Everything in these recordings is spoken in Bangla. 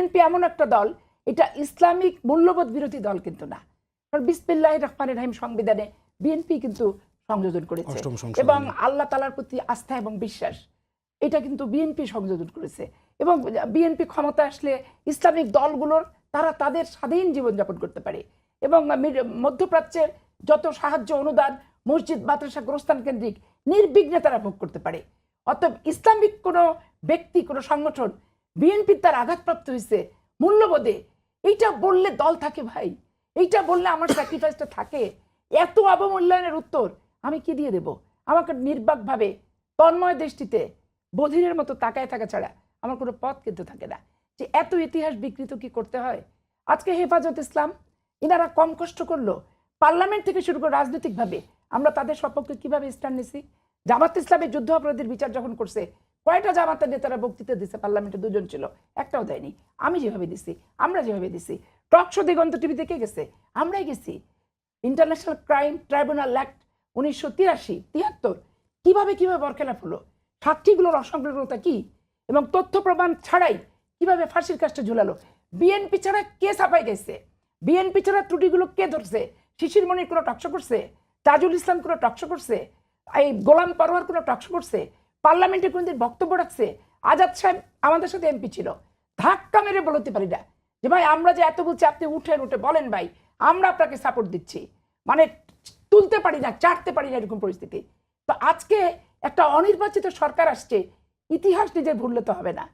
বিএনপি এমন একটা দল এটা ইসলামিক মূল্যবোধ বিরোধী দল কিন্তু না। কারণ বিসমিল্লাহ রহমানের রহিম সংবিধানে বিএনপি কিন্তু সংযোজন করেছে এবং আল্লাহ তালার প্রতি আস্থা এবং বিশ্বাস এটা কিন্তু বিএনপি সংযোজন করেছে। এবং বিএনপি ক্ষমতা আসলে ইসলামিক দলগুলোর তারা তাদের স্বাধীন জীবনযাপন করতে পারে। এবং মধ্যপ্রাচ্যের যত সাহায্য অনুদান মসজিদ মাদ্রাসা গোরস্থান কেন্দ্রিক নির্বিঘ্নে তারা ভোগ করতে পারে। অতএব ইসলামিক কোনো ব্যক্তি কোনো সংগঠন বিএনপির তার আঘাতপ্রাপ্ত হয়েছে, মূল্যবোধে। এইটা বললে দল থাকে ভাই। এইটা বললে আমার স্যাক্রিফাইসটা থাকে। এত অবমূল্যায়নের উত্তর আমি কি দিয়ে দেব? আমাকে নির্বাকভাবে তন্ময় দৃষ্টিতে, বধিরের মতো তাকায় থাকা ছাড়া আমার কোনো পথ কিন্তু থাকে না। যে এত ইতিহাস বিকৃত কি করতে হয়? আজকে হেফাজত ইসলাম, ইনারা কম কষ্ট করল। পার্লামেন্ট থেকে শুরু করে রাজনৈতিকভাবে আমরা তাদের সপক্ষে কীভাবে স্ট্যান্ড নিছি? জামাত ইসলামের যুদ্ধ অপরাধীর বিচার যখন করছে কয়টা জামাতের নেতারা বক্তৃতা দিছে? পার্লামেন্টে দুজন ছিল, একটাও দেয়নি। আমি যেভাবে দিছি, আমরা যেভাবে দিছি। টক শো দিগন্ত টিভিতে কে গেছে? আমরাই গেছি। ইন্টারন্যাশনাল ক্রাইম ট্রাইব্যুনাল অ্যাক্ট উনিশশো তিরাশি, তিয়াত্তর। কীভাবে কীভাবে বরখেলাপ হলো? সাক্ষীগুলোর অসংলগ্নতা কি? এবং তথ্য প্রমাণ ছাড়াই কীভাবে ফাঁসির কাজটা ঝুলালো? বিএনপি ছাড়া কে ছাপাই গেছে? বিএনপি ছাড়া ত্রুটিগুলো কে ধরছে? শিশির মনির কোনো টকশো করছে? তাজুল ইসলাম কোনো টকশো করছে? এই গোলাম পরোয়ার কোনো টকশো করছে? পার্লামেন্টে কোনদিন বক্তব্য রাখছে? আজাদ সাহেব আমাদের সাথে এমপি ছিল। ধাক্কা মেরে বলতে পারি না। যে ভাই, আমরা যে এত বলছি, আপনি উঠেন, উঠে বলেন ভাই, আমরা আপনাকে সাপোর্ট দিচ্ছি। মানে তুলতে পারি না, চাটতে পারি না এরকম পরিস্থিতি। তো আজকে একটা অনির্বাচিত সরকার আসছে, ইতিহাস নিজের ভুললে তো হবে না।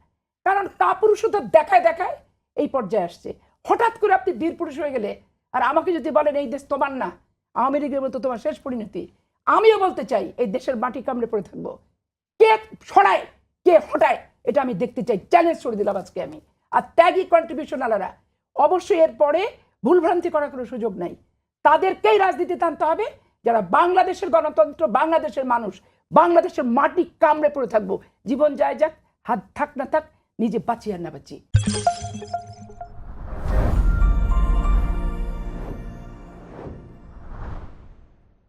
কারণ কাপুরুষতা দেখায় দেখায় এই পর্যায়ে আসছে। হঠাৎ করে আপনি বীর পুরুষ হয়ে গেলে, আর আমাকে যদি বলেন এই দেশ তোমার না, আওয়ামী লীগের মতো তোমার শেষ পরিণতি, আমিও বলতে চাই, এই দেশের মাটি কামড়ে পড়ে থাকব। কে সরায় কে হটায় এটা আমি দেখতে চাই। চ্যালেঞ্জ করে দিলাম আজকে আমি। আর ত্যাগী কন্ট্রিবিউশন আলারা, অবশ্যই এরপরে ভুলভ্রান্তি করার কোনো সুযোগ নাই। তাদেরকেই রাজনীতিতে আনতে হবে। যারা বাংলাদেশের গণতন্ত্র, বাংলাদেশের মানুষ, বাংলাদেশের মাটি কামড়ে পড়ে থাকব। জীবন যায় যাক, হাত থাক না থাক, নিজে বাঁচিয়ে আর না বাঁচি।